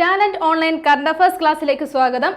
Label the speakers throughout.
Speaker 1: Talent online current affairs ക്ലാസ്സിലേക്ക് സ്വാഗതം.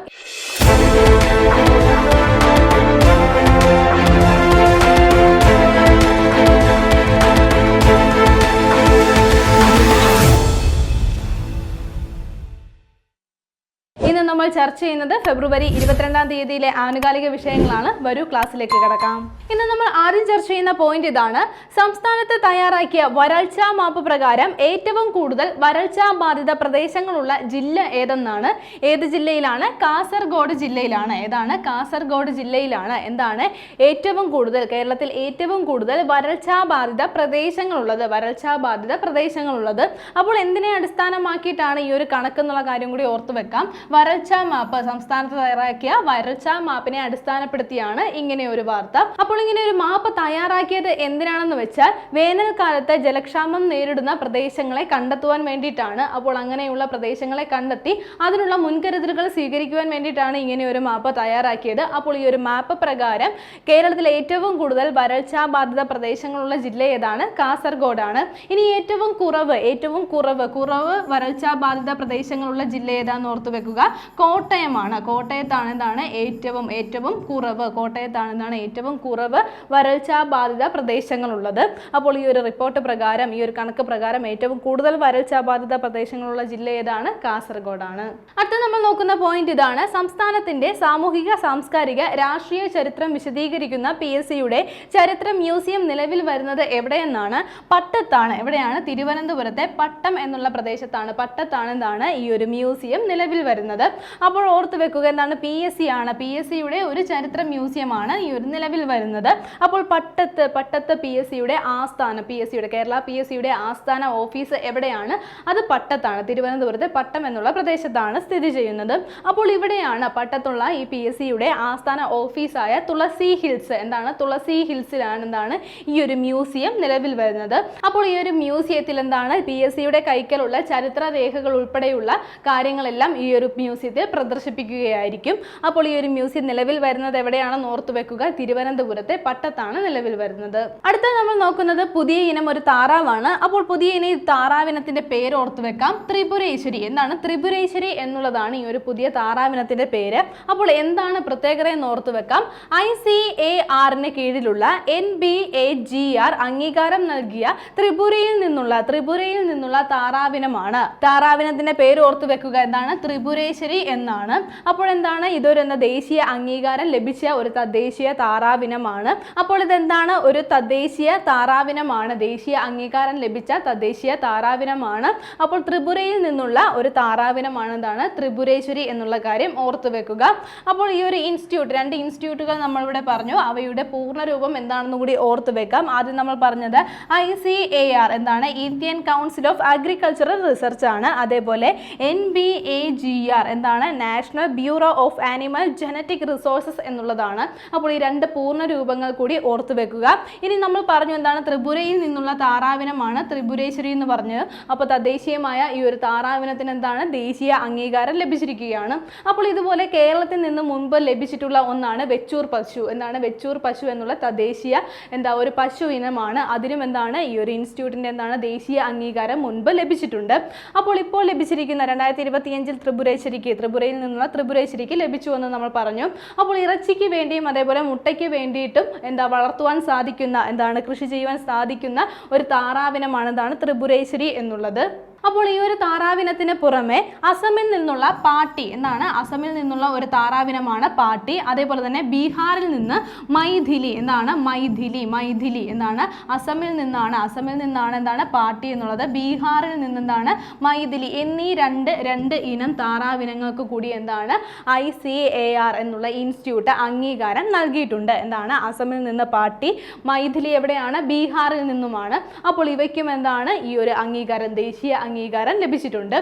Speaker 1: നമ്മൾ ചർച്ച ചെയ്യുന്നത് ഫെബ്രുവരി ഇരുപത്തിരണ്ടാം തീയതിയിലെ ആനുകാലിക വിഷയങ്ങളാണ്. വരൂ ക്ലാസ്സിലേക്ക് കിടക്കാം. ഇന്ന് നമ്മൾ ആദ്യം ചർച്ച ചെയ്യുന്ന പോയിന്റ് ഇതാണ്. സംസ്ഥാനത്ത് തയ്യാറാക്കിയ വരൾച്ചാ മാപ്പ് പ്രകാരം ഏറ്റവും കൂടുതൽ വരൾച്ചാ ബാധിത പ്രദേശങ്ങളുള്ള ജില്ല ഏതെന്നാണ്? ഏത് ജില്ലയിലാണ്? കാസർഗോഡ് ജില്ലയിലാണ്. ഏതാണ്? കാസർഗോഡ് ജില്ലയിലാണ്. എന്താണ് ഏറ്റവും കൂടുതൽ കേരളത്തിൽ ഏറ്റവും കൂടുതൽ വരൾച്ചാ ബാധിത പ്രദേശങ്ങളുള്ളത് വരൾച്ചാ ബാധിത പ്രദേശങ്ങളുള്ളത്. അപ്പോൾ എന്തിനെ അടിസ്ഥാനമാക്കിയിട്ടാണ് ഈ ഒരു കണക്ക് എന്നുള്ള കാര്യം കൂടി ഓർത്തു വെക്കാം. വരൾച്ചാ മാപ്പ് സംസ്ഥാനത്ത് തയ്യാറാക്കിയ വരൾച്ച മാപ്പിനെ അടിസ്ഥാനപ്പെടുത്തിയാണ് ഇങ്ങനെ ഒരു വാർത്ത. അപ്പോൾ ഇങ്ങനെ ഒരു മാപ്പ് തയ്യാറാക്കിയത് എന്തിനാണെന്ന് വെച്ചാൽ വേനൽക്കാലത്ത് ജലക്ഷാമം നേരിടുന്ന പ്രദേശങ്ങളെ കണ്ടെത്തുവാൻ വേണ്ടിയിട്ടാണ്. അപ്പോൾ അങ്ങനെയുള്ള പ്രദേശങ്ങളെ കണ്ടെത്തി അതിനുള്ള മുൻകരുതലുകൾ സ്വീകരിക്കുവാൻ വേണ്ടിയിട്ടാണ് ഇങ്ങനെ ഒരു മാപ്പ് തയ്യാറാക്കിയത്. അപ്പോൾ ഈ ഒരു മാപ്പ് പ്രകാരം കേരളത്തിലെ ഏറ്റവും കൂടുതൽ വരൾച്ച ബാധിത പ്രദേശങ്ങളുള്ള ജില്ല ഏതാണ്? കാസർഗോഡാണ്. ഇനി ഏറ്റവും കുറവ് ഏറ്റവും കുറവ് കുറവ് വരൾച്ച ബാധിത പ്രദേശങ്ങളുള്ള ജില്ല ഏതാന്ന് ഓർത്തു വെക്കുക. കോട്ടയമാണ്. കോട്ടയത്താണ് എന്താണ് ഏറ്റവും ഏറ്റവും കുറവ്. കോട്ടയത്താണ് എന്താണ് ഏറ്റവും കുറവ് വരൾച്ചാ ബാധിത പ്രദേശങ്ങളുള്ളത്. അപ്പോൾ ഈ ഒരു റിപ്പോർട്ട് പ്രകാരം ഈ ഒരു കണക്ക് പ്രകാരം ഏറ്റവും കൂടുതൽ വരൾച്ചാ ബാധിത പ്രദേശങ്ങളുള്ള ജില്ല ഏതാണ്? കാസർഗോഡാണ്. അടുത്ത നമ്മൾ നോക്കുന്ന പോയിന്റ് ഇതാണ്. സംസ്ഥാനത്തിന്റെ സാമൂഹിക സാംസ്കാരിക രാഷ്ട്രീയ ചരിത്രം വിശദീകരിക്കുന്ന പി എസ് സിയുടെ ചരിത്ര മ്യൂസിയം നിലവിൽ വരുന്നത് എവിടെയെന്നാണ്? പട്ടത്താണ്. എവിടെയാണ്? തിരുവനന്തപുരത്തെ പട്ടം എന്നുള്ള പ്രദേശത്താണ്. പട്ടത്താണ് എന്താണ് ഈ ഒരു മ്യൂസിയം നിലവിൽ വരുന്നത്. അപ്പോൾ ഓർത്ത് വെക്കുക എന്താണ് പി എസ് സി ആണ്. പി എസ് സിയുടെ ഒരു ചരിത്ര മ്യൂസിയമാണ് ഈ ഒരു നിലവിൽ വരുന്നത്. അപ്പോൾ പട്ടത്ത് പട്ടത്ത് പി എസ് സിയുടെ ആസ്ഥാനം പി എസ് സിയുടെ കേരള പി എസ് സിയുടെ ആസ്ഥാന ഓഫീസ് എവിടെയാണ്? അത് പട്ടത്താണ് തിരുവനന്തപുരത്തെ പട്ടം എന്നുള്ള പ്രദേശത്താണ് സ്ഥിതി ചെയ്യുന്നത്. അപ്പോൾ ഇവിടെയാണ് പട്ടത്തുള്ള ഈ പി എസ് സിയുടെ ആസ്ഥാന ഓഫീസായ തുളസി ഹിൽസ്. എന്താണ്? തുളസി ഹിൽസിലാണ് എന്താണ് ഈ ഒരു മ്യൂസിയം നിലവിൽ വരുന്നത്. അപ്പോൾ ഈ ഒരു മ്യൂസിയത്തിൽ എന്താണ് പി എസ് സിയുടെ കൈക്കലുള്ള ചരിത്ര രേഖകൾ ഉൾപ്പെടെയുള്ള കാര്യങ്ങളെല്ലാം ഈ ഒരു മ്യൂസിയത്തിൽ പ്രദർശിപ്പിക്കുകയായിരിക്കും. അപ്പോൾ ഈ ഒരു മ്യൂസിയം നിലവിൽ വരുന്നത് എവിടെയാണെന്ന് ഓർത്തു വെക്കുക. തിരുവനന്തപുരത്തെ പട്ടത്താണ് നിലവിൽ വരുന്നത്. അടുത്ത നമ്മൾ നോക്കുന്നത് പുതിയ ഇനം ഒരു താറാവാണ്. അപ്പോൾ പുതിയ ഇനം താറാവിനത്തിന്റെ പേര് ഓർത്തു വെക്കാം. ത്രിപുരേശ്വരി. എന്താണ്? ത്രിപുരേശ്വരി എന്നുള്ളതാണ് ഈ ഒരു പുതിയ താറാവിനത്തിന്റെ പേര്. അപ്പോൾ എന്താണ് പ്രത്യേകത എന്ന് ഓർത്തു വെക്കാം. ഐ സി എ ആറിന് കീഴിലുള്ള N B A G R അംഗീകാരം നൽകിയ ത്രിപുരയിൽ നിന്നുള്ള ത്രിപുരയിൽ നിന്നുള്ള താറാവിനമാണ്. താറാവിനത്തിന്റെ പേര് ഓർത്തു വെക്കുക. എന്താണ്? ത്രിപുരേശ്വരി എന്നാണ്. അപ്പോൾ എന്താണ്? ഇതൊരു എന്ന ദേശീയ അംഗീകാരം ലഭിച്ച ഒരു തദ്ദേശീയ താറാവിനമാണ്. അപ്പോൾ ഇതെന്താണ്? ഒരു തദ്ദേശീയ താറാവിനമാണ്. ദേശീയ അംഗീകാരം ലഭിച്ച തദ്ദേശീയ താറാവിനമാണ്. അപ്പോൾ ത്രിപുരയിൽ നിന്നുള്ള ഒരു താറാവിനമാണ് എന്താണ്? ത്രിപുരേശ്വരി എന്നുള്ള കാര്യം ഓർത്തു വെക്കുക. അപ്പോൾ ഈ ഒരു ഇൻസ്റ്റിറ്റ്യൂട്ട് രണ്ട് ഇൻസ്റ്റിറ്റ്യൂട്ടുകൾ നമ്മളിവിടെ പറഞ്ഞു. അവയുടെ പൂർണരൂപം എന്താണെന്ന് കൂടി ഓർത്തു വെക്കാം. ആദ്യം നമ്മൾ പറഞ്ഞത് ഐ സി എ ആർ എന്താണ്? Indian council of agricultural research ആണ്. അതേപോലെ N B A G R എന്താണ്? National bureau of animal genetic resources എന്നുള്ളതാണ്. അപ്പോൾ ഈ രണ്ട് പൂർണ രൂപങ്ങൾ കൂടി ഓർത്തു വെക്കുക. ഇനി നമ്മൾ പറഞ്ഞു എന്താണ്? ത്രിപുരയിൽ നിന്നുള്ള താറാവിനമാണ് ത്രിപുരേശ്വരി എന്ന് പറഞ്ഞത്. അപ്പോൾ തദ്ദേശീയമായ ഈ ഒരു താറാവിനത്തിന് എന്താണ്? ദേശീയ അംഗീകാരം ലഭിച്ചിരിക്കുകയാണ്. അപ്പോൾ ഇതുപോലെ കേരളത്തിൽ നിന്ന് മുൻപ് ലഭിച്ചിട്ടുള്ള ഒന്നാണ് വെച്ചൂർ പശു. എന്താണ്? വെച്ചൂർ പശു എന്നുള്ള തദ്ദേശീയ എന്താ ഒരു പശു ഇനമാണ്. അതിനും എന്താണ്? ഈ ഒരു ഇൻസ്റ്റിറ്റ്യൂട്ടിന്റെ എന്താണ്? ദേശീയ അംഗീകാരം മുൻപ് ലഭിച്ചിട്ടുണ്ട്. അപ്പോൾ ഇപ്പോൾ ലഭിച്ചിരിക്കുന്ന രണ്ടായിരത്തി ഇരുപത്തിയഞ്ചിൽ ത്രിപുരേശ്വരിക്ക് ത്രിപുരയിൽ നിന്നുള്ള ത്രിപുരേശ്വരിക്ക് ലഭിച്ചു എന്ന് നമ്മൾ പറഞ്ഞു. അപ്പോൾ ഇറച്ചിക്ക് വേണ്ടിയും അതേപോലെ മുട്ടയ്ക്ക് വേണ്ടിയിട്ടും എന്താ വളർത്തുവാൻ സാധിക്കുന്ന എന്താണ് കൃഷി ചെയ്യുവാൻ സാധിക്കുന്ന ഒരു താറാവിനമാണ് എന്താണ് ത്രിപുരേശ്വരി എന്നുള്ളത്. അപ്പോൾ ഈ ഒരു താറാവിനത്തിന് പുറമെ അസമിൽ നിന്നുള്ള പാട്ടി എന്നാണ് അസമിൽ നിന്നുള്ള ഒരു താറാവിനമാണ് പാട്ടി. അതേപോലെ തന്നെ ബീഹാറിൽ നിന്ന് മൈഥിലി എന്നാണ് മൈഥിലി മൈഥിലി എന്നാണ് അസമിൽ നിന്നാണ്. അസമിൽ നിന്നാണ് എന്താണ് പാട്ടി എന്നുള്ളത്. ബീഹാറിൽ നിന്നെന്താണ് മൈഥിലി എന്നീ രണ്ട് രണ്ട് ഇനം താറാവിനങ്ങൾക്ക് കൂടി എന്താണ് ഐ സി എ ആർ എന്നുള്ള ഇൻസ്റ്റിറ്റ്യൂട്ട് അംഗീകാരം നൽകിയിട്ടുണ്ട്. എന്താണ്? അസമിൽ നിന്ന് പാട്ടി മൈഥിലി എവിടെയാണ്? ബീഹാറിൽ നിന്നുമാണ്. അപ്പോൾ ഇവയ്ക്കും എന്താണ് ഈ ഒരു അംഗീകാരം ദേശീയ അംഗീകാരം ലഭിച്ചിട്ടുണ്ട്.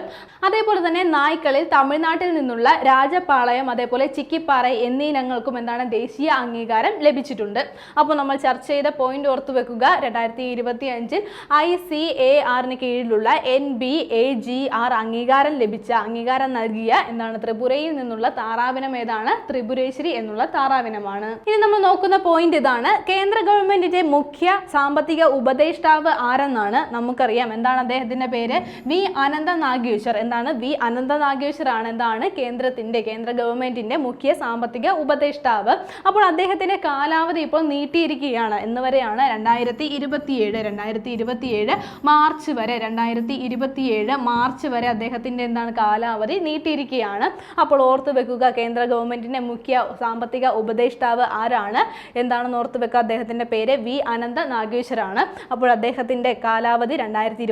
Speaker 1: അതേപോലെ തന്നെ നായ്ക്കളിൽ തമിഴ്നാട്ടിൽ നിന്നുള്ള രാജപാളയം അതേപോലെ ചിക്കിപ്പാറ എന്നീ ഇനങ്ങൾക്കും എന്താണ് ദേശീയ അംഗീകാരം ലഭിച്ചിട്ടുണ്ട്. അപ്പോൾ നമ്മൾ ചർച്ച ചെയ്ത പോയിന്റ് ഓർത്തു വെക്കുക. രണ്ടായിരത്തി ഇരുപത്തി അഞ്ചിൽ ഐ സി എ ആറിന് കീഴിലുള്ള N B A G R അംഗീകാരം ലഭിച്ച അംഗീകാരം നൽകിയ എന്താണ് ത്രിപുരയിൽ നിന്നുള്ള താറാവിനം ഏതാണ്? ത്രിപുരേശ്വരി എന്നുള്ള താറാവിനമാണ്. ഇനി നമ്മൾ നോക്കുന്ന പോയിന്റ് ഇതാണ്. കേന്ദ്ര ഗവൺമെന്റിന്റെ മുഖ്യ സാമ്പത്തിക ഉപദേഷ്ടാവ് ആരെന്നാണ് നമുക്കറിയാം. എന്താണ് അദ്ദേഹത്തിന്റെ പേര്? വി അനന്ത നാഗേശ്വർ എന്താണ്? വി അനന്ത നാഗേശ്വർ ആണ് എന്താണ്? കേന്ദ്രത്തിന്റെ കേന്ദ്ര ഗവൺമെന്റിന്റെ മുഖ്യ സാമ്പത്തിക ഉപദേഷ്ടാവ്. അപ്പോൾ അദ്ദേഹത്തിന്റെ കാലാവധി ഇപ്പോൾ നീട്ടിയിരിക്കുകയാണ്. എന്ന് വരെയാണ് രണ്ടായിരത്തി ഇരുപത്തിയേഴ് രണ്ടായിരത്തി ഇരുപത്തിയേഴ് മാർച്ച് വരെ രണ്ടായിരത്തി ഇരുപത്തിയേഴ് മാർച്ച് വരെ അദ്ദേഹത്തിന്റെ എന്താണ് കാലാവധി നീട്ടിയിരിക്കുകയാണ്. അപ്പോൾ ഓർത്തു വെക്കുക കേന്ദ്ര ഗവൺമെന്റിന്റെ മുഖ്യ സാമ്പത്തിക ഉപദേഷ്ടാവ് ആരാണ്? എന്താണെന്ന് ഓർത്തു വെക്കുക അദ്ദേഹത്തിന്റെ പേര് വി അനന്ത നാഗേശ്വരാണ് അപ്പോൾ അദ്ദേഹത്തിന്റെ കാലാവധി രണ്ടായിരത്തി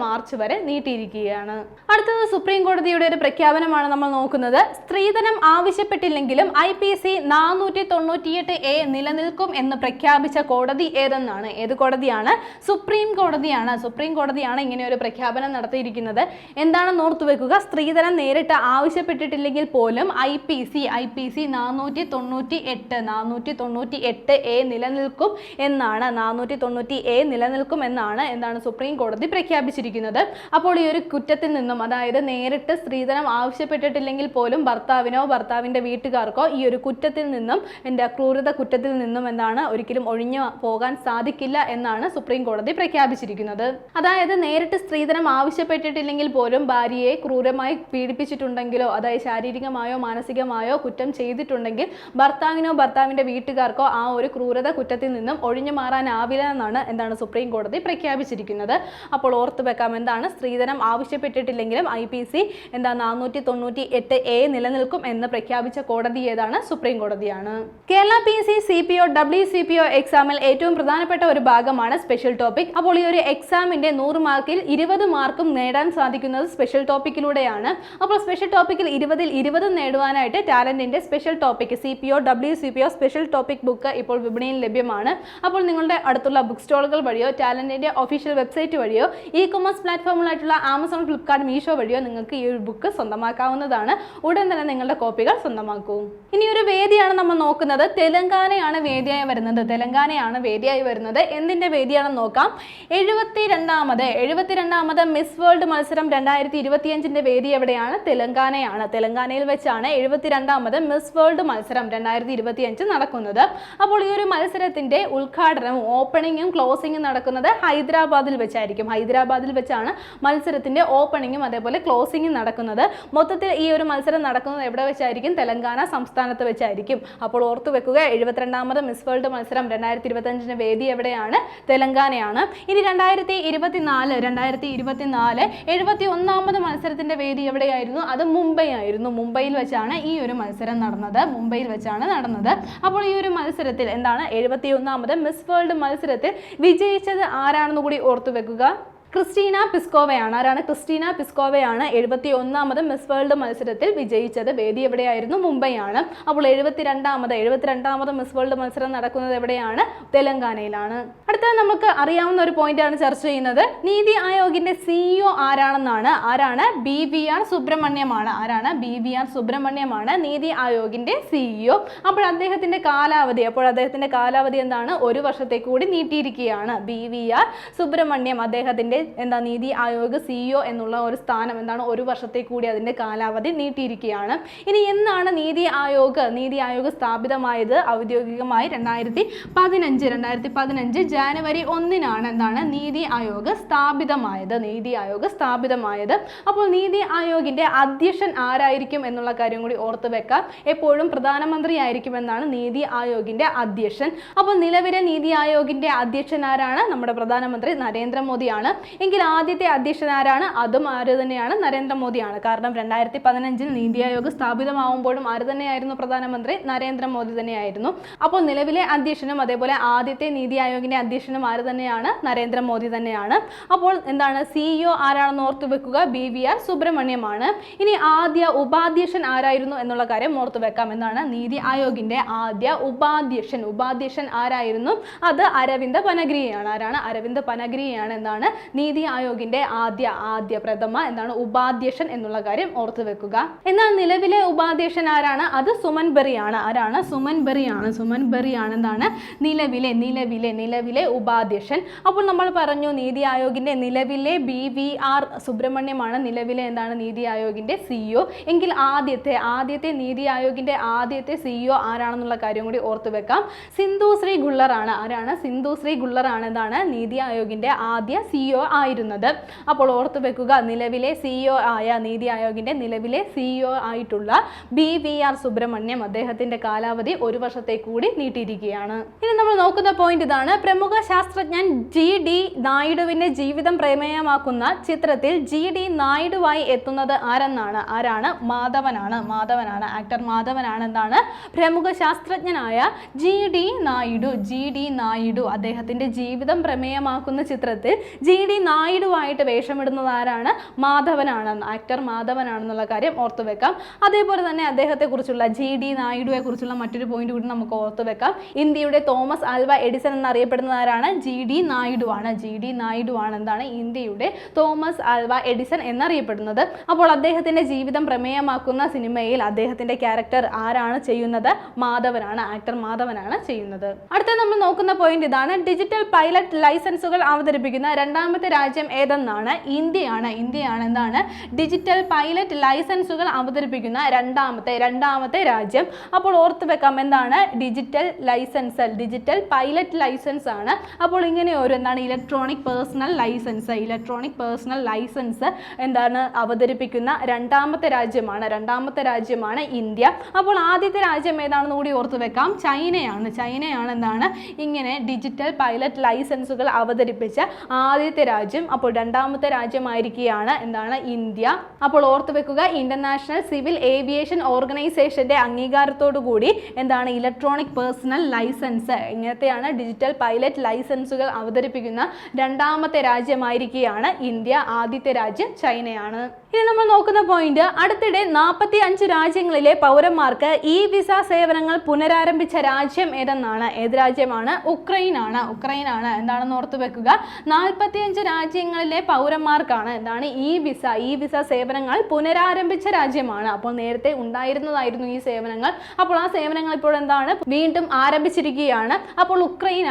Speaker 1: മാർച്ച് വരെ നീട്ടിയിരിക്കുകയാണ്. അടുത്തത് സുപ്രീം കോടതിയുടെ ഒരു പ്രഖ്യാപനമാണ് നമ്മൾ നോക്കുന്നത്. സ്ത്രീധനം ആവശ്യപ്പെട്ടില്ലെങ്കിലും ഐ പി സി നാനൂറ്റി തൊണ്ണൂറ്റിയെട്ട് എ നിലനിൽക്കും എന്ന് പ്രഖ്യാപിച്ച കോടതി ഏതെന്നാണ്? ഏത് കോടതിയാണ്? സുപ്രീം കോടതിയാണ്. സുപ്രീം കോടതിയാണ് ഇങ്ങനെ ഒരു പ്രഖ്യാപനം നടത്തിയിരിക്കുന്നത്. എന്താണെന്ന് ഓർത്തു വെക്കുക? സ്ത്രീധനം നേരിട്ട് ആവശ്യപ്പെട്ടിട്ടില്ലെങ്കിൽ പോലും I P C I P C നാനൂറ്റി തൊണ്ണൂറ്റി എട്ട് നാനൂറ്റി തൊണ്ണൂറ്റി എട്ട് എ നിലനിൽക്കും എന്നാണ് നാനൂറ്റി തൊണ്ണൂറ്റി എ നിലനിൽക്കും എന്നാണ് എന്താണ് സുപ്രീം കോടതി പ്രഖ്യാപിച്ചിരിക്കുന്നത്. അപ്പോൾ ഈ ഒരു കുറ്റത്തിൽ നിന്നും അതായത് നേരിട്ട് സ്ത്രീധനം ആവശ്യപ്പെട്ടിട്ടില്ലെങ്കിൽ പോലും ഭർത്താവിനോ ഭർത്താവിന്റെ വീട്ടുകാർക്കോ ഈ ഒരു കുറ്റത്തിൽ നിന്നും എന്റെ ക്രൂരത കുറ്റത്തിൽ നിന്നും എന്താണ് ഒരിക്കലും ഒഴിഞ്ഞു പോകാൻ സാധിക്കില്ല എന്നാണ് സുപ്രീം കോടതി പ്രഖ്യാപിച്ചിരിക്കുന്നത്. അതായത് നേരിട്ട് സ്ത്രീധനം ആവശ്യപ്പെട്ടിട്ടില്ലെങ്കിൽ പോലും ഭാര്യയെ ക്രൂരമായി പീഡിപ്പിച്ചിട്ടുണ്ടെങ്കിലോ അതായത് ശാരീരികമായോ മാനസികമായോ കുറ്റം ചെയ്തിട്ടുണ്ടെങ്കിൽ ഭർത്താവിനോ ഭർത്താവിന്റെ വീട്ടുകാർക്കോ ആ ഒരു ക്രൂരത കുറ്റത്തിൽ നിന്നും ഒഴിഞ്ഞു മാറാനാവില്ല എന്നാണ് എന്താണ് സുപ്രീം കോടതി പ്രഖ്യാപിച്ചിരിക്കുന്നത്. അപ്പോൾ ഓർത്തു വെക്കാം എന്താണ് സ്ത്രീധനം ആവശ്യപ്പെട്ടിട്ടില്ലെങ്കിലും ഐ പി സി എന്താ നാനൂറ്റി തൊണ്ണൂറ്റി എട്ട് എ നിലനിൽക്കും എന്ന് പ്രഖ്യാപിച്ച കോടതി ഏതാണ്? സുപ്രീം കോടതിയാണ്. Kerala P C C P O W C P O എക്സാമിൽ ഏറ്റവും പ്രധാനപ്പെട്ട ഒരു ഭാഗമാണ് സ്പെഷ്യൽ ടോപ്പിക്. അപ്പോൾ ഈ ഒരു എക്സാമിന്റെ നൂറ് മാർക്കിൽ ഇരുപത് മാർക്കും നേടാൻ സാധിക്കുന്നത് സ്പെഷ്യൽ ടോപ്പിക്കിലൂടെയാണ്. അപ്പോൾ സ്പെഷ്യൽ ടോപ്പിക്കിൽ ഇരുപതിൽ ഇരുപത് നേടുവാനായിട്ട് ടാലന്റിന്റെ special topic C P O W C P O special topic book ഇപ്പോൾ വിപണിയിൽ ലഭ്യമാണ്. അപ്പോൾ നിങ്ങളുടെ അടുത്തുള്ള ബുക്ക് സ്റ്റോളുകൾ വഴിയോ ടാലന്റിന്റെ ഒഫീഷ്യൽ വെബ്സൈറ്റ് വഴിയോ ഇ കൊമേഴ്സ് പ്ലാറ്റ്ഫോമുകളായിട്ടുള്ള ആമസോൺ ഫ്ലിപ്കാർട്ട് മീഷോ വഴിയോ നിങ്ങൾക്ക് ഈ ഒരു ബുക്ക് സ്വന്തമാക്കാവുന്നതാണ്. ഉടൻ തന്നെ നിങ്ങളുടെ കോപ്പികൾ സ്വന്തമാക്കൂ. ഇനി ഒരു വേദിയാണ് നമ്മൾ നോക്കുന്നത്. തെലങ്കാനയാണ് വേദിയായി വരുന്നത്. തെലങ്കാനയാണ് വേദിയായി വരുന്നത്. എന്തിന്റെ വേദിയാണെന്ന് നോക്കാം. എഴുപത്തി രണ്ടാമത് എഴുപത്തി രണ്ടാമത് മിസ് വേൾഡ് മത്സരം രണ്ടായിരത്തി ഇരുപത്തിയഞ്ചിന്റെ വേദി എവിടെയാണ്? തെലങ്കാനയാണ്. തെലങ്കാനയിൽ വെച്ചാണ് എഴുപത്തി രണ്ടാമത് മിസ് വേൾഡ് മത്സരം രണ്ടായിരത്തി ഇരുപത്തിയഞ്ച് നടക്കുന്നത്. അപ്പോൾ ഈ ഒരു മത്സരത്തിന്റെ ഉദ്ഘാടനവും ഓപ്പണിങ്ങും ക്ലോസിങ്ങും നടക്കുന്നത് ഹൈദരാബാദിൽ വെച്ചായിരിക്കും. ഹൈദരാബാദിൽ വെച്ചാണ് മത്സരത്തിന്റെ ഓപ്പണിങ്ങും അതേപോലെ ക്ലോസിങ്ങും നടക്കുന്നത്. മൊത്തത്തിൽ ഈ ഒരു മത്സരം നടക്കുന്നത് എവിടെ വെച്ചായിരിക്കും? തെലങ്കാന സംസ്ഥാനത്ത് വെച്ചായിരിക്കും. അപ്പോൾ ഓർത്തു വെക്കുക എഴുപത്തിരണ്ടാമത് മിസ് വേൾഡ് മത്സരം രണ്ടായിരത്തി ഇരുപത്തഞ്ചിന് വേദി എവിടെയാണ്? തെലങ്കാനയാണ്. ഇനി രണ്ടായിരത്തി ഇരുപത്തിനാല് രണ്ടായിരത്തി ഇരുപത്തിനാല് എഴുപത്തി ഒന്നാമത് മത്സരത്തിന്റെ വേദി എവിടെയായിരുന്നു? അത് മുംബൈ ആയിരുന്നു മുംബൈയിൽ വെച്ചാണ് ഈ ഒരു മത്സരം നടന്നത്. മുംബൈയിൽ വെച്ചാണ് നടന്നത്. അപ്പോൾ ഈ ഒരു മത്സരത്തിൽ എന്താണ്? എഴുപത്തി ഒന്നാമത് മിസ് വേൾഡ് മത്സരത്തിൽ വിജയിച്ചത് ആരാണെന്ന് കൂടി ഓർത്തു വെക്കുക. ക്രിസ്റ്റീന പിസ്കോവയാണ്. ആരാണ് ക്രിസ്റ്റീന പിസ്കോവയാണ്? എഴുപത്തി ഒന്നാമത് മിസ് വേൾഡ് മത്സരത്തിൽ വിജയിച്ചത്. വേദി എവിടെയായിരുന്നു? മുംബൈയാണ്. അപ്പോൾ എഴുപത്തിരണ്ടാമത് എഴുപത്തിരണ്ടാമത് മിസ് വേൾഡ് മത്സരം നടക്കുന്നത് എവിടെയാണ്? തെലങ്കാനയിലാണ്. അടുത്ത നമുക്ക് അറിയാവുന്ന ഒരു പോയിന്റാണ് ചർച്ച ചെയ്യുന്നത്. നീതി ആയോഗിന്റെ സിഇഒ ആരാണെന്നാണ്? ആരാണ്? ബി വി ആർ സുബ്രഹ്മണ്യമാണ്. ആരാണ്? ബി വി ആർ സുബ്രഹ്മണ്യമാണ് നീതി ആയോഗിന്റെ സിഇഒ അപ്പോൾ അദ്ദേഹത്തിന്റെ കാലാവധി അപ്പോൾ അദ്ദേഹത്തിന്റെ കാലാവധി എന്താണ്? ഒരു വർഷത്തേക്ക് കൂടി നീട്ടിയിരിക്കുകയാണ്. ബി വി ആർ സുബ്രഹ്മണ്യം അദ്ദേഹത്തിന്റെ എന്താ നീതി ആയോഗ് സിഇഒ എന്നുള്ള ഒരു സ്ഥാനം എന്താണ് ഒരു വർഷത്തെ കൂടി അതിന്റെ കാലാവധി നീട്ടിയിരിക്കുകയാണ്. ഇനി എന്നാണ് നീതി ആയോഗ് നീതി ആയോഗ് സ്ഥാപിതമായത് ഔദ്യോഗികമായി രണ്ടായിരത്തി പതിനഞ്ച് രണ്ടായിരത്തി പതിനഞ്ച് ജാനുവരി ഒന്നിനാണ് എന്താണ് നീതി ആയോഗ് സ്ഥാപിതമായത് നീതി ആയോഗ് സ്ഥാപിതമായത്. അപ്പോൾ നീതി ആയോഗിന്റെ അധ്യക്ഷൻ ആരായിരിക്കും എന്നുള്ള കാര്യം കൂടി ഓർത്ത് വെക്കാം. എപ്പോഴും പ്രധാനമന്ത്രി ആയിരിക്കും എന്നാണ് നീതി ആയോഗിന്റെ അധ്യക്ഷൻ. അപ്പോൾ നിലവിലെ നീതി ആയോഗിന്റെ അധ്യക്ഷൻ ആരാണ്? നമ്മുടെ പ്രധാനമന്ത്രി നരേന്ദ്രമോദിയാണ്. എങ്കിൽ ആദ്യത്തെ അധ്യക്ഷനാരാണ് അതും ആര് തന്നെയാണ്? നരേന്ദ്രമോദിയാണ്. കാരണം രണ്ടായിരത്തി പതിനഞ്ചിൽ നീതി ആയോഗ് സ്ഥാപിതമാവുമ്പോഴും ആര് തന്നെയായിരുന്നു പ്രധാനമന്ത്രി? നരേന്ദ്രമോദി തന്നെയായിരുന്നു. അപ്പോൾ നിലവിലെ അധ്യക്ഷനും അതേപോലെ ആദ്യത്തെ നീതി ആയോഗിന്റെ അധ്യക്ഷനും ആര് തന്നെയാണ്? നരേന്ദ്രമോദി തന്നെയാണ്. അപ്പോൾ എന്താണ്? സിഇഒ ആരാണെന്ന് ഓർത്തു വെക്കുക? ബി വി ആർ സുബ്രഹ്മണ്യമാണ്. ഇനി ആദ്യ ഉപാധ്യക്ഷൻ ആരായിരുന്നു എന്നുള്ള കാര്യം ഓർത്തു വെക്കാം. എന്നാണ് നീതി ആയോഗിന്റെ ആദ്യ ഉപാധ്യക്ഷൻ. ഉപാധ്യക്ഷൻ ആരായിരുന്നു? അത് അരവിന്ദ് പനഗ്രിയാണ്. ആരാണ്? അരവിന്ദ് പനഗ്രിയാണ്. എന്താണ്? നീതി ആയോഗിന്റെ ആദ്യ ആദ്യ പ്രഥമ എന്താണ് ഉപാധ്യക്ഷൻ എന്നുള്ള കാര്യം ഓർത്തു വെക്കുക. എന്നാൽ നിലവിലെ ഉപാധ്യക്ഷൻ ആരാണ്? അത് സുമൻ ബെറിയാണ്. ആരാണ്? സുമൻ ബെറിയാണ്. സുമൻ ബെറിയാണ് എന്താണ്? നിലവിലെ നിലവിലെ നിലവിലെ ഉപാധ്യക്ഷൻ. അപ്പോൾ നമ്മൾ പറഞ്ഞു നീതി ആയോഗിന്റെ നിലവിലെ ബി വി ആർ സുബ്രഹ്മണ്യമാണ് നിലവിലെ എന്താണ് നീതി ആയോഗിന്റെ സിഇഒ എങ്കിൽ ആദ്യത്തെ ആദ്യത്തെ നീതി ആയോഗിന്റെ ആദ്യത്തെ സിഇഒ ആരാണെന്നുള്ള കാര്യം കൂടി ഓർത്തു വെക്കാം. സിന്ധു ശ്രീ ഗുള്ളറാണ്. ആരാണ്? സിന്ധു ശ്രീ ഗുള്ളറാണ് എന്താണ്? നീതി ആയോഗിന്റെ ആദ്യ സിഇഒ ആയിരുന്നത്. അപ്പോൾ ഓർത്തു വെക്കുക നിലവിലെ സിഇഒ ആയ നീതി ആയോഗിന്റെ നിലവിലെ സിഇഒ ആയിട്ടുള്ള ബി വി ആർ സുബ്രഹ്മണ്യം അദ്ദേഹത്തിന്റെ കാലാവധി ഒരു വർഷത്തെ കൂടി നീട്ടിയിരിക്കുകയാണ്. ഇനി നമ്മൾ നോക്കുന്ന പോയിന്റ് ഇതാണ്. പ്രമുഖ ശാസ്ത്രജ്ഞൻ ജി ഡി നായിഡുവിന്റെ ജീവിതം പ്രമേയമാക്കുന്ന ചിത്രത്തിൽ ജി ഡി നായിഡുവായി എത്തുന്നത് ആരെന്നാണ്? ആരാണ്? മാധവനാണ്. മാധവനാണ്. ആക്ടർ മാധവനാണ് എന്താണ് പ്രമുഖ ശാസ്ത്രജ്ഞനായ G D Naidu. G D Naidu അദ്ദേഹത്തിന്റെ ജീവിതം പ്രമേയമാക്കുന്ന ചിത്രത്തിൽ ജി ഡി നായിഡുവായിട്ട് വേഷമിടുന്നത് ആരാണ്? മാധവനാണെന്ന്. ആക്ടർ മാധവനാണെന്നുള്ള കാര്യം ഓർത്തു വെക്കാം. അതേപോലെ തന്നെ അദ്ദേഹത്തെ കുറിച്ചുള്ള ജി ഡി നായിഡുവെ കുറിച്ചുള്ള മറ്റൊരു പോയിന്റ് കൂടി നമുക്ക് ഓർത്തു വെക്കാം. ഇന്ത്യയുടെ തോമസ് ആൽവ എഡിസൺ എന്നറിയപ്പെടുന്നത് ആരാണ്? ജി ഡി നായിഡു ആണ് ജി ഡി നായിഡു ആണ് എന്താണ് ഇന്ത്യയുടെ തോമസ് ആൽവ എഡിസൺ എന്നറിയപ്പെടുന്നത്. അപ്പോൾ അദ്ദേഹത്തിന്റെ ജീവിതം പ്രമേയമാക്കുന്ന സിനിമയിൽ അദ്ദേഹത്തിന്റെ ക്യാരക്ടർ ആരാണ് ചെയ്യുന്നത്? മാധവനാണ്. ആക്ടർ മാധവനാണ് ചെയ്യുന്നത്. അടുത്ത നമ്മൾ നോക്കുന്ന പോയിന്റ് ഇതാണ്. ഡിജിറ്റൽ പൈലറ്റ് ലൈസൻസുകൾ അവതരിപ്പിക്കുന്ന രണ്ടാമത്തെ രാജ്യം ഏതെന്നാണ്? ഇന്ത്യയാണ്. ഇന്ത്യയാണ് എന്താണ്? ഡിജിറ്റൽ പൈലറ്റ് ലൈസൻസുകൾ അവതരിപ്പിക്കുന്ന രണ്ടാമത്തെ രണ്ടാമത്തെ രാജ്യം. അപ്പോൾ ഓർത്ത് വെക്കാം എന്താണ്? Digital license digital pilot license ആണ്. അപ്പോൾ ഇങ്ങനെ ഒരു എന്താണ്? Electronic personal license electronic personal license എന്താണ്? അവതരിപ്പിക്കുന്ന രണ്ടാമത്തെ രാജ്യമാണ്. രണ്ടാമത്തെ രാജ്യമാണ് ഇന്ത്യ. അപ്പോൾ ആദ്യത്തെ രാജ്യം ഏതാണെന്ന് കൂടി ഓർത്ത് വെക്കാം. ചൈനയാണ്. ചൈനയാണ് എന്താണ്? ഇങ്ങനെ ഡിജിറ്റൽ പൈലറ്റ് ലൈസൻസുകൾ അവതരിപ്പിച്ച ആദ്യത്തെ രാജ്യം അപ്പോൾ രണ്ടാമത്തെ രാജ്യമായിരിക്കുകയാണ്. എന്താണ്? ഇന്ത്യ. അപ്പോൾ ഓർത്തു വെക്കുക ഇന്റർനാഷണൽ സിവിൽ ഏവിയേഷൻ ഓർഗനൈസേഷന്റെ കൂടി എന്താണ്? ഇലക്ട്രോണിക് പേഴ്സണൽ ലൈസൻസ് ഇങ്ങനത്തെയാണ് ഡിജിറ്റൽ പൈലറ്റ് ലൈസൻസുകൾ അവതരിപ്പിക്കുന്ന രണ്ടാമത്തെ രാജ്യമായിരിക്കുകയാണ് ഇന്ത്യ. ആദ്യത്തെ രാജ്യം ചൈനയാണ്. ഇനി നമ്മൾ നോക്കുന്ന പോയിന്റ് അടുത്തിടെ നാൽപ്പത്തി അഞ്ച് രാജ്യങ്ങളിലെ പൗരന്മാർക്ക് ഇ വിസ സേവനങ്ങൾ പുനരാരംഭിച്ച രാജ്യം ഏതെന്നാണ്? ഏത് രാജ്യമാണ്? ഉക്രൈൻ ആണ് ഉക്രൈൻ ആണ് എന്താണെന്ന് ഓർത്തു വെക്കുക? നാൽപ്പത്തിയഞ്ച് രാജ്യങ്ങളിലെ പൗരന്മാർക്കാണ് എന്താണ് ഈ വിസ. ഇ വിസ സേവനങ്ങൾ പുനരാരംഭിച്ച രാജ്യമാണ്. അപ്പോൾ നേരത്തെ ഉണ്ടായിരുന്നതായിരുന്നു ഈ സേവനങ്ങൾ. അപ്പോൾ ആ സേവനങ്ങൾ ഇപ്പോൾ എന്താണ്? വീണ്ടും ആരംഭിച്ചിരിക്കുകയാണ്. അപ്പോൾ ഉക്രൈൻ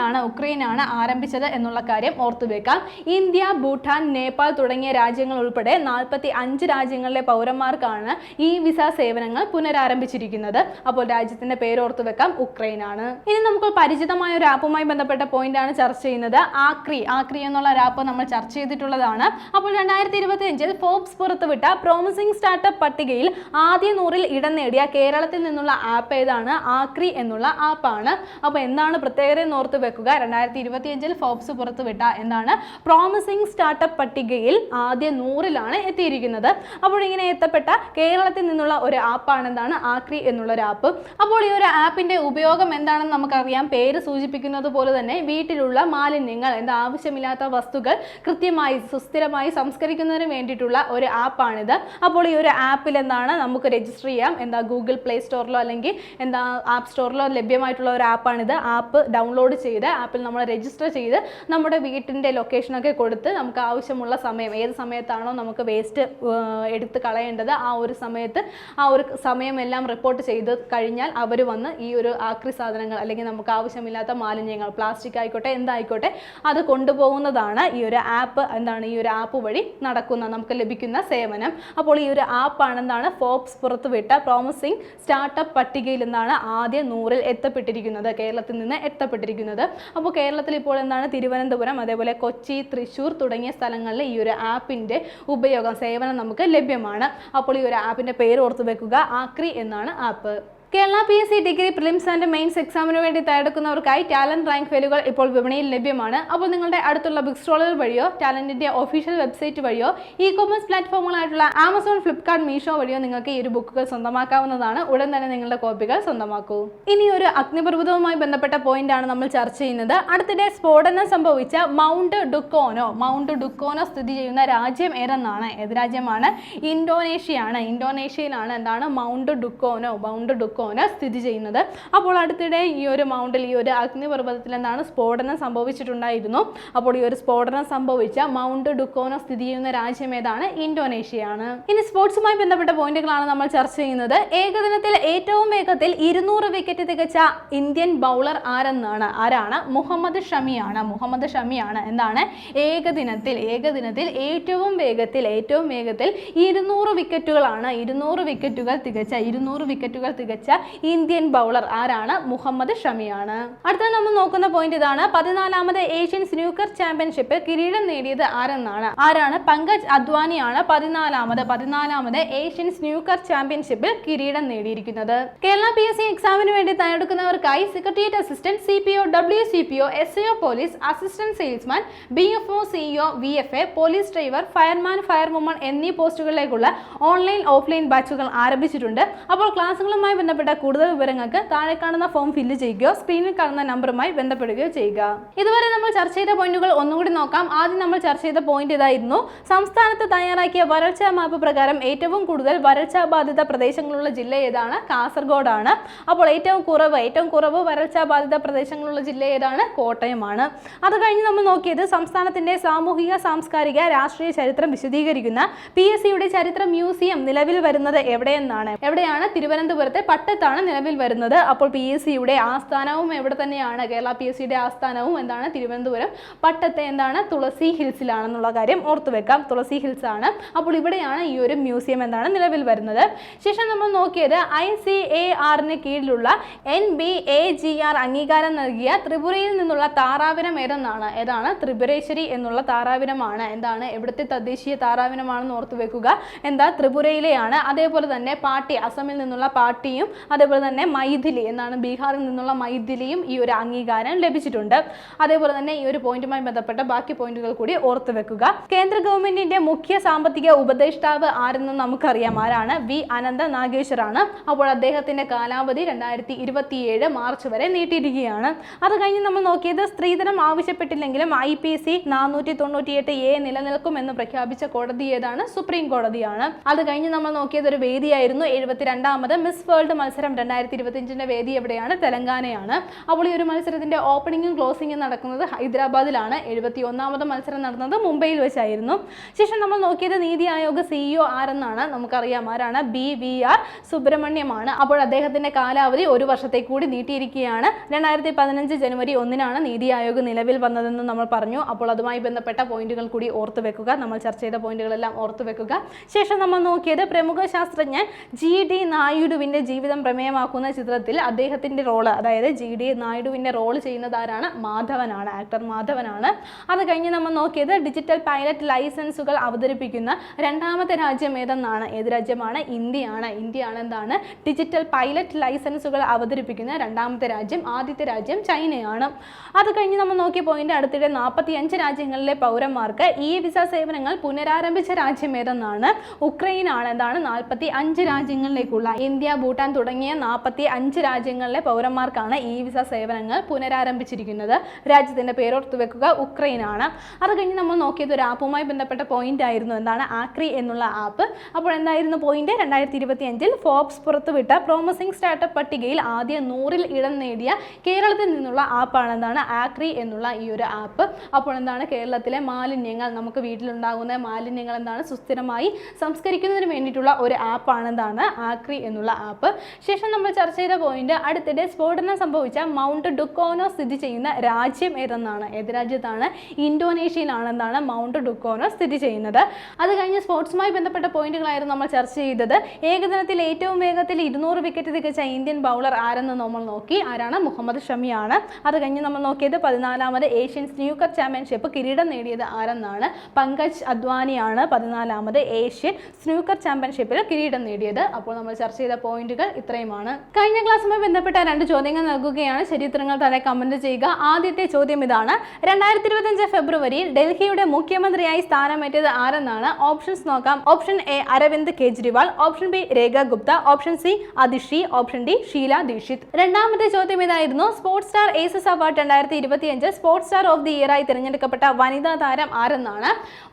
Speaker 1: ആണ് ആരംഭിച്ചത് എന്നുള്ള കാര്യം ഓർത്തു വെക്കാം. ഇന്ത്യ ഭൂട്ടാൻ നേപ്പാൾ തുടങ്ങിയ രാജ്യങ്ങൾ ഉൾപ്പെടെ നാൽപ്പത്തി അഞ്ച് രാജ്യങ്ങളിലെ പൗരന്മാർക്കാണ് ഈ വിസ സേവനങ്ങൾ പുനരാരംഭിച്ചിരിക്കുന്നത്. അപ്പോൾ രാജ്യത്തിന്റെ പേര് ഓർത്തു വെക്കാം. ഉക്രൈൻ ആണ് ഇനി നമുക്ക് പരിചിതമായ ഒരു ആപ്പുമായി ബന്ധപ്പെട്ട പോയിന്റ് ആണ് ചർച്ച ചെയ്യുന്നത്. ആക്രി. ആക്രി എന്നുള്ള ഒരു ആപ്പ് നമ്മൾ ചർച്ച ചെയ്തിട്ടുള്ളതാണ്. അപ്പോൾ രണ്ടായിരത്തി ഇരുപത്തി അഞ്ചിൽ ഫോബ്സ് പുറത്തുവിട്ട പ്രോമിസിംഗ് സ്റ്റാർട്ടപ്പ് പട്ടികയിൽ ആദ്യ നൂറിൽ ഇടം നേടിയ കേരളത്തിൽ നിന്നുള്ള ആപ്പ് ഏതാണ്? ആക്രി എന്നുള്ള ആപ്പാണ്. അപ്പോൾ എന്താണ് പ്രത്യേകത എന്ന് ഓർത്ത് വെക്കുക. രണ്ടായിരത്തി ഇരുപത്തി അഞ്ചിൽ ഫോബ്സ് പുറത്തുവിട്ട എന്താണ്? പ്രോമിസിംഗ് സ്റ്റാർട്ടപ്പ് പട്ടികയിൽ ആദ്യ നൂറിലാണ് എത്തിയിരിക്കുന്നത്. അപ്പോൾ ഇങ്ങനെ എത്തപ്പെട്ട കേരളത്തിൽ നിന്നുള്ള ഒരു ആപ്പാണ് എന്താണ്? ആക്രി എന്നുള്ള ഒരു ആപ്പ്. അപ്പോൾ ഈ ഒരു ആപ്പിന്റെ ഉപയോഗം എന്താണെന്ന് നമുക്കറിയാം. പേര് സൂചിപ്പിക്കുന്നത് പോലെ തന്നെ വീട്ടിലുള്ള മാലിന്യങ്ങൾ എന്താ ആവശ്യമില്ലാത്ത വസ്തുക്കൾ കൃത്യമായി സുസ്ഥിരമായി സംസ്കരിക്കുന്നതിന് വേണ്ടിയിട്ടുള്ള ഒരു ആപ്പാണിത്. അപ്പോൾ ഈ ഒരു ആപ്പിൽ എന്താണ് നമുക്ക് രജിസ്റ്റർ ചെയ്യാം. എന്താ ഗൂഗിൾ പ്ലേ സ്റ്റോറിലോ അല്ലെങ്കിൽ എന്താ ആപ്പ് സ്റ്റോറിലോ ലഭ്യമായിട്ടുള്ള ഒരു ആപ്പാണിത്. ആപ്പ് ഡൗൺലോഡ് ചെയ്ത് ആപ്പിൽ നമ്മൾ രജിസ്റ്റർ ചെയ്ത് നമ്മുടെ വീട്ടിന്റെ ലൊക്കേഷനൊക്കെ കൊടുത്ത് നമുക്ക് ആവശ്യമുള്ള സമയം ഏത് സമയത്താണോ നമുക്ക് വേസ്റ്റ് എടുത്ത് കളയേണ്ടത് ആ ഒരു സമയത്ത് ആ ഒരു സമയമെല്ലാം റിപ്പോർട്ട് ചെയ്ത് കഴിഞ്ഞാൽ അവർ വന്ന് ഈ ഒരു ആക്രി സാധനങ്ങൾ അല്ലെങ്കിൽ നമുക്ക് ആവശ്യമില്ലാത്ത മാലിന്യങ്ങൾ പ്ലാസ്റ്റിക് ആയിക്കോട്ടെ എന്തായിക്കോട്ടെ അത് കൊണ്ടുപോകുന്നതാണ് ഈ ഒരു ആപ്പ് എന്താണ് ഈ ഒരു ആപ്പ് വഴി നടക്കുന്ന നമുക്ക് ലഭിക്കുന്ന സേവനം. അപ്പോൾ ഈ ഒരു ആപ്പാണ് എന്താണ് ഫോബ്സ് പുറത്തുവിട്ട പ്രോമിസിംഗ് സ്റ്റാർട്ടപ്പ് പട്ടികയിൽ നിന്നാണ് ആദ്യ നൂറിൽ എത്തപ്പെട്ടിരിക്കുന്നത് കേരളത്തിൽ നിന്ന് എത്തപ്പെട്ടിരിക്കുന്നത്. അപ്പോൾ കേരളത്തിൽ ഇപ്പോൾ എന്താണ് തിരുവനന്തപുരം അതേപോലെ കൊച്ചി തൃശ്ശൂർ തുടങ്ങിയ സ്ഥലങ്ങളിൽ ഈ ഒരു ആപ്പിന്റെ ഉപയോഗം സേവനം നമുക്ക് ലഭ്യമാണ്. അപ്പോൾ ഈ ഒരു ആപ്പിന്റെ പേര് ഓർത്ത് വെക്കുക ആക്രി എന്നാണ് app. Kerala P S C degree prelims and mains എക്സാമിന് വേണ്ടി തയ്യാറെടുക്കുന്നവർക്കായി ടാലന്റ് റാങ്ക് ഫെയിലുകൾ ഇപ്പോൾ വിപണിയിൽ ലഭ്യമാണ്. അപ്പോൾ നിങ്ങളുടെ അടുത്തുള്ള ബുക്ക് സ്റ്റോളുകൾ വഴിയോ ടാലന്റിന്റെ ഒഫീഷ്യൽ വെബ്സൈറ്റ് വഴിയോ ഇ കോമേഴ്സ് പ്ലാറ്റ്ഫോമുകളായിട്ടുള്ള ആമസോൺ ഫ്ലിപ്കാർട്ട് മീഷോ വഴിയോ നിങ്ങൾക്ക് ഈ ഒരു ബുക്കുകൾ സ്വന്തമാക്കാവുന്നതാണ്. ഉടൻ തന്നെ നിങ്ങളുടെ കോപ്പികൾ സ്വന്തമാക്കൂ. ഇനി ഒരു അഗ്നിപർവതവുമായി ബന്ധപ്പെട്ട പോയിന്റ് ആണ് നമ്മൾ ചർച്ച ചെയ്യുന്നത്. അടുത്തിടെ സ്ഫോടനം സംഭവിച്ച മൗണ്ട് ഡുക്കോനോ മൗണ്ട് ഡുക്കോനോ സ്ഥിതി ചെയ്യുന്ന രാജ്യം ഏതെന്നാണ്? ഏത് രാജ്യമാണ്? ഇന്തോനേഷ്യയാണ്. ഇന്തോനേഷ്യയിലാണ് എന്താണ്? മൗണ്ട് ഡുക്കോനോ മൗണ്ട് ഡുക്കോനോ സ്ഥിതി ചെയ്യുന്നത്. അപ്പോൾ അടുത്തിടെ ഈ ഒരു മൗണ്ടിൽ ഈ ഒരു അഗ്നിപർവതത്തിൽ എന്താണ് സ്ഫോടനം സംഭവിച്ചിട്ടുണ്ടായിരുന്നു. അപ്പോൾ ഈ ഒരു സ്ഫോടനം സംഭവിച്ച മൗണ്ട് ഡുക്കോന സ്ഥിതി ചെയ്യുന്ന രാജ്യം ഏതാണ്? ഇന്തോനേഷ്യയാണ്. ഇനി സ്പോർട്സുമായി ബന്ധപ്പെട്ട പോയിന്റുകളാണ് നമ്മൾ ചർച്ച ചെയ്യുന്നത്. ഏകദിനത്തിൽ ഏറ്റവും വേഗത്തിൽ ഇരുന്നൂറ് വിക്കറ്റ് തികച്ച ഇന്ത്യൻ ബൗളർ ആരെന്നാണ്? ആരാണ്? മുഹമ്മദ് ഷമിയാണ്. മുഹമ്മദ് ഷമിയാണ്. എന്താണ്? ഏകദിനത്തിൽ ഏകദിനത്തിൽ ഏറ്റവും വേഗത്തിൽ ഏറ്റവും വേഗത്തിൽ ഇരുന്നൂറ് വിക്കറ്റുകളാണ്. ഇരുന്നൂറ് വിക്കറ്റുകൾ തികച്ച ഇരുന്നൂറ് വിക്കറ്റുകൾ തികച്ച ഇന്ത്യൻ ബൗളർ ആരാണ്? മുഹമ്മദ് ഷമിയാണ്. അടുത്ത നമ്മൾ നോക്കുന്ന പോയിന്റ് ഇതാണ്. പതിനാലാമത് ഏഷ്യൻ സ്നൂക്കർ ചാമ്പ്യൻഷിപ്പ് കിരീടം നേടിയത് ആരെന്നാണ്? ആരാണ്? പങ്കജ് അദ്വാനിയാണ് പതിനാലാമത്. പതിനാലാമത് ഏഷ്യൻ സ്നൂക്കർ ചാമ്പ്യൻഷിപ്പിൽ കിരീടം നേടിയിരിക്കുന്നത്. കേരള പി എസ് സി എക്സാമിന് വേണ്ടി തയ്യാറെടുക്കുന്നവർക്കായി secretariat assistant C P O W C P O S O police assistant salesman B F O CEO V F A police driver fireman firewoman എന്നീ പോസ്റ്റുകളിലേക്കുള്ള ഓൺലൈൻ ഓഫ്ലൈൻ ബാച്ചുകൾ ആരംഭിച്ചിട്ടുണ്ട്. അപ്പോൾ ക്ലാസ്സുകളുമായി ബന്ധപ്പെട്ട കൂടുതൽ വിവരങ്ങൾക്ക് താഴെ കാണുന്ന ഫോം ഫില്ല് ചെയ്യുകയോ സ്ക്രീനിൽ കാണുന്ന നമ്പറുമായി ബന്ധപ്പെടുകയോ ചെയ്യുക. ഇതുവരെ നമ്മൾ ചർച്ച ചെയ്ത പോയിന്റുകൾ ഒന്നുകൂടി നോക്കാം. ആദ്യം നമ്മൾ ചർച്ച ചെയ്ത പോയിന്റ് ഇതായിരുന്നു. സംസ്ഥാനത്ത് തയ്യാറാക്കിയ വരൾച്ചാ മാപ്പ് പ്രകാരം ഏറ്റവും കൂടുതൽ വരൾച്ച ബാധിത പ്രദേശങ്ങളുള്ള ജില്ല ഏതാണ്? കാസർഗോഡാണ്. അപ്പോൾ ഏറ്റവും കുറവ് ഏറ്റവും കുറവ് വരൾച്ച ബാധിത പ്രദേശങ്ങളുള്ള ജില്ല ഏതാണ്? കോട്ടയമാണ്. അത് കഴിഞ്ഞ് നമ്മൾ നോക്കിയത് സംസ്ഥാനത്തിന്റെ സാമൂഹിക സാംസ്കാരിക രാഷ്ട്രീയ ചരിത്രം വിശദീകരിക്കുന്ന പി എസ് സിയുടെ ചരിത്ര മ്യൂസിയം നിലവിൽ വരുന്നത് എവിടെയെന്നാണ്. എവിടെയാണ്? തിരുവനന്തപുരത്തെ പട്ടത്താണ് നിലവിൽ വരുന്നത്. അപ്പോൾ പി എസ് സിയുടെ ആസ്ഥാനവും എവിടെ തന്നെയാണ്? കേരള പി എസ് സിയുടെ ആസ്ഥാനവും എന്താണ്? തിരുവനന്തപുരം പട്ടത്തെ എന്താണ്? തുളസി ഹിൽസിലാണെന്നുള്ള കാര്യം ഓർത്തു വെക്കാം. തുളസി ഹിൽസ് ആണ് അപ്പോൾ ഇവിടെയാണ് ഈ ഒരു മ്യൂസിയം എന്താണ് നിലവിൽ വരുന്നത്. ശേഷം നമ്മൾ നോക്കിയത് ഐ സി എ ആറിന് കീഴിലുള്ള N B A G R അംഗീകാരം നൽകിയ ത്രിപുരയിൽ നിന്നുള്ള താറാവിനം ഏതെന്നാണ്? ഏതാണ്? ത്രിപുരേശ്വരി എന്നുള്ള താറാവിനമാണ്. എന്താണ്? എവിടുത്തെ തദ്ദേശീയ താറാവിനമാണെന്ന് ഓർത്തു വെക്കുക. എന്താ? ത്രിപുരയിലെയാണ്. അതേപോലെ തന്നെ പാട്ടി അസമിൽ നിന്നുള്ള പാട്ടിയും അതേപോലെ തന്നെ മൈഥിലി എന്നാണ് ബീഹാറിൽ നിന്നുള്ള മൈഥിലിയും ഈ ഒരു അംഗീകാരം ലഭിച്ചിട്ടുണ്ട്. അതേപോലെ തന്നെ ഈ ഒരു പോയിന്റുമായി ബന്ധപ്പെട്ട ബാക്കി പോയിന്റുകൾ കൂടി ഓർത്തു വെക്കുക. കേന്ദ്ര ഗവൺമെന്റിന്റെ മുഖ്യ സാമ്പത്തിക ഉപദേഷ്ടാവ് ആരെന്ന് നമുക്കറിയാം. ആരാണ്? വി അനന്ത നാഗേശ്വറാണ്. അപ്പോൾ അദ്ദേഹത്തിന്റെ കാലാവധി രണ്ടായിരത്തി ഇരുപത്തിയേഴ് മാർച്ച് വരെ നീട്ടിയിരിക്കുകയാണ്. അത് കഴിഞ്ഞ് നമ്മൾ നോക്കിയത് സ്ത്രീധനം ആവശ്യപ്പെട്ടില്ലെങ്കിലും ഐ പി സി നാനൂറ്റി തൊണ്ണൂറ്റിയെട്ട് എ നിലനിൽക്കുമെന്ന് പ്രഖ്യാപിച്ച കോടതി ഏതാണ്? സുപ്രീം കോടതിയാണ്. അത് കഴിഞ്ഞ് നമ്മൾ നോക്കിയത് ഒരു വേദിയായിരുന്നു. എഴുപത്തിരണ്ടാമത് മിസ് വേൾഡ് മത്സരം രണ്ടായിരത്തി ഇരുപത്തിയഞ്ചിന്റെ വേദി എവിടെയാണ്? തെലങ്കാനയാണ്. അപ്പോൾ ഈ ഒരു മത്സരത്തിന്റെ ഓപ്പണിങ്ങും ക്ലോസിങ്ങും നടക്കുന്നത് ഹൈദരാബാദിലാണ്. എഴുപത്തി ഒന്നാമത് മത്സരം നടന്നത് മുംബൈയിൽ വെച്ചായിരുന്നു. ശേഷം നമ്മൾ നോക്കിയത് നീതി ആയോഗ് സിഇഒ ആരെന്നാണ്? നമുക്കറിയാം ആരാണ്? ബി വി ആർ സുബ്രഹ്മണ്യമാണ്. അപ്പോൾ അദ്ദേഹത്തിന്റെ കാലാവധി ഒരു വർഷത്തേക്ക് കൂടി നീട്ടിയിരിക്കുകയാണ്. രണ്ടായിരത്തി പതിനഞ്ച് ജനുവരി ഒന്നിനാണ് നീതി ആയോഗ് നിലവിൽ വന്നതെന്ന് നമ്മൾ പറഞ്ഞു. അപ്പോൾ അതുമായി ബന്ധപ്പെട്ട പോയിന്റുകൾ കൂടി ഓർത്തു വെക്കുക. നമ്മൾ ചർച്ച ചെയ്ത പോയിന്റുകളെല്ലാം ഓർത്തു വെക്കുക. ശേഷം നമ്മൾ നോക്കിയത് പ്രമുഖ ശാസ്ത്രജ്ഞൻ ജി ഡി നായിഡുവിന്റെ ജീവിതം പ്രമേയമാക്കുന്ന ചിത്രത്തിൽ അദ്ദേഹത്തിന്റെ റോൾ അതായത് ജി ഡി നായിഡുവിന്റെ റോൾ ചെയ്യുന്നത് ആരാണ്? മാധവനാണ് ആക്ടർ മാധവനാണ്. അത് കഴിഞ്ഞ് നമ്മൾ നോക്കിയത് ഡിജിറ്റൽ പൈലറ്റ് ലൈസൻസുകൾ അവതരിപ്പിക്കുന്ന രണ്ടാമത്തെ രാജ്യം ഏതെന്നാണ്? ഏത് രാജ്യമാണ്? ഇന്ത്യയാണ്. ഇന്ത്യയാണ് എന്താണ്? ഡിജിറ്റൽ പൈലറ്റ് ലൈസൻസുകൾ അവതരിപ്പിക്കുന്ന രണ്ടാമത്തെ രാജ്യം ആദ്യത്തെ രാജ്യം ചൈനയാണ്. അത് കഴിഞ്ഞ് നമ്മൾ നോക്കിയ പോയിന്റ് അടുത്തിടെ നാൽപ്പത്തി അഞ്ച് രാജ്യങ്ങളിലെ പൗരന്മാർക്ക് ഇ വിസ സേവനങ്ങൾ പുനരാരംഭിച്ച രാജ്യം ഏതെന്നാണ്? ആണ് എന്താണ്? നാൽപ്പത്തി അഞ്ച് രാജ്യങ്ങളിലേക്കുള്ള ഇന്ത്യ ഭൂട്ടാൻ തുടങ്ങിയ നാൽപ്പത്തി അഞ്ച് രാജ്യങ്ങളിലെ പൗരന്മാർക്കാണ് ഇ വിസ സേവനങ്ങൾ പുനരാരംഭിച്ചിരിക്കുന്നത്. രാജ്യത്തിന്റെ പേരോർത്ത് വെക്കുക ഉക്രൈനാണ്. അത് കഴിഞ്ഞ് നമ്മൾ നോക്കിയത് ഒരു ആപ്പുമായി ബന്ധപ്പെട്ട പോയിന്റ് ആയിരുന്നു. എന്താണ്? ആക്രി എന്നുള്ള ആപ്പ്. അപ്പോൾ എന്തായിരുന്നു പോയിന്റ് രണ്ടായിരത്തി ഇരുപത്തി അഞ്ചിൽ ഫോബ്സ് പുറത്തുവിട്ട പ്രോമിസിംഗ് സ്റ്റാർട്ടപ്പ് പട്ടികയിൽ ആദ്യ നൂറിൽ ഇടം നേടിയ കേരളത്തിൽ നിന്നുള്ള ആപ്പാണ് എന്താണ്? ആക്രി എന്നുള്ള ഈ ഒരു ആപ്പ്. അപ്പോൾ എന്താണ്? കേരളത്തിലെ മാലിന്യങ്ങൾ നമുക്ക് വീട്ടിലുണ്ടാകുന്ന മാലിന്യങ്ങൾ എന്താണ്? സുസ്ഥിരമായി സംസ്കരിക്കുന്നതിന് വേണ്ടിയിട്ടുള്ള ഒരു ആപ്പാണ് എന്താണ്? ആക്രി എന്നുള്ള ആപ്പ്. ശേഷം നമ്മൾ ചർച്ച ചെയ്ത പോയിന്റ് അടുത്തിടെ സ്ഫോടനം സംഭവിച്ച മൗണ്ട് ഡുക്കോനോ സ്ഥിതി ചെയ്യുന്ന രാജ്യം ഏതെന്നാണ്? ഏത് രാജ്യത്താണ്? ഇന്തോനേഷ്യയിലാണെന്നാണ് മൗണ്ട് ഡുക്കോനോ സ്ഥിതി ചെയ്യുന്നത്. അത് കഴിഞ്ഞ് സ്പോർട്സുമായി ബന്ധപ്പെട്ട പോയിന്റുകളായിരുന്നു നമ്മൾ ചർച്ച ചെയ്തത്. ഏകദിനത്തിൽ ഏറ്റവും വേഗത്തിൽ ഇരുന്നൂറ് വിക്കറ്റ് തികച്ച ഇന്ത്യൻ ബൗളർ ആരെന്ന് നമ്മൾ നോക്കി. ആരാണ്? മുഹമ്മദ് ഷമിയാണ്. അത് കഴിഞ്ഞ് നമ്മൾ നോക്കിയത് പതിനാലാമത് ഏഷ്യൻ സ്നൂക്കർ ചാമ്പ്യൻഷിപ്പ് കിരീടം നേടിയത് ആരെന്നാണ്? പങ്കജ് അദ്വാനിയാണ് പതിനാലാമത് ഏഷ്യൻ സ്നൂക്കർ ചാമ്പ്യൻഷിപ്പിൽ കിരീടം നേടിയത്. അപ്പോൾ നമ്മൾ ചർച്ച ചെയ്ത പോയിന്റുകൾ ഇത്രയുമാണ്. കഴിഞ്ഞ ക്ലാസ്സുമായി ബന്ധപ്പെട്ട രണ്ട് ചോദ്യങ്ങൾ നൽകുകയാണ്. ശരിയുത്തരങ്ങൾ തന്നെ കമന്റ് ചെയ്യുക. ആദ്യത്തെ ചോദ്യം ഇതാണ്. രണ്ടായിരത്തി ഇരുപത്തഞ്ച് ഫെബ്രുവരിയിൽ ഡൽഹിയുടെ മുഖ്യമന്ത്രിയായി സ്ഥാനമേറ്റത് ആരെന്നാണ്? ഓപ്ഷൻസ് നോക്കാം. Option A Arvind Kejriwal. Option B Rekha Gupta. Option C Atishi. Option D Sheila Dikshit. രണ്ടാമത്തെ ചോദ്യം ഇതായിരുന്നു. സ്പോർട്സ് സ്റ്റാർ ഏസസ് അവാർഡ് രണ്ടായിരത്തി ഇരുപത്തിയഞ്ച് sports star of the year ആയി തിരഞ്ഞെടുക്കപ്പെട്ട വനിതാ താരം ആരെന്നാണ്?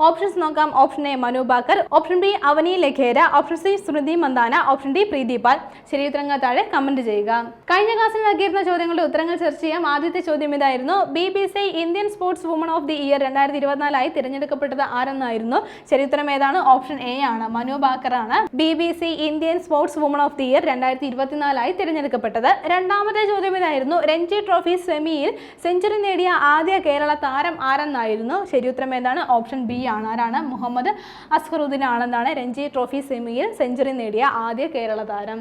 Speaker 1: ഓപ്ഷൻസ് നോക്കാം. Option A Manu Bhaker. Option B Avani Lekhara. Option C Smriti Mandhana. Option D Preeti Pal. ശരി ഉത്തരങ്ങൾ താഴെ കമന്റ് ചെയ്യുക. കഴിഞ്ഞ ക്ലാസ്സിൽ നൽകിയിരുന്ന ചോദ്യങ്ങളുടെ ഉത്തരങ്ങൾ ചർച്ച ചെയ്യാം. ആദ്യത്തെ ചോദ്യം ഇതായിരുന്നു. B B C Indian sportswoman of the year രണ്ടായിരത്തി ഇരുപത്തിനാലായി തിരഞ്ഞെടുക്കപ്പെട്ടത് ആരെന്നായിരുന്നു? ശരി ഉത്തരം ഏതാണ്? ഓപ്ഷൻ എ ആണ്. മനു ബാക്കർ ആണ്. B B C Indian sportswoman of the year രണ്ടായിരത്തി ഇരുപത്തിനാലായി തിരഞ്ഞെടുക്കപ്പെട്ടത്. രണ്ടാമത്തെ ചോദ്യം ഇതായിരുന്നു. രഞ്ജി ട്രോഫി സെമിയിൽ സെഞ്ചുറി നേടിയ ആദ്യ കേരള താരം ആരെന്നായിരുന്നു? ശരിയുത്തരം ഏതാണ്? ഓപ്ഷൻ ബി ആണ്. ആരാണ്? മുഹമ്മദ് അസ്ഹറുദ്ദീൻ ആണെന്നാണ് രഞ്ജി ട്രോഫി സെമിയിൽ സെഞ്ചുറി നേടിയ ആദ്യ കേരള താരം.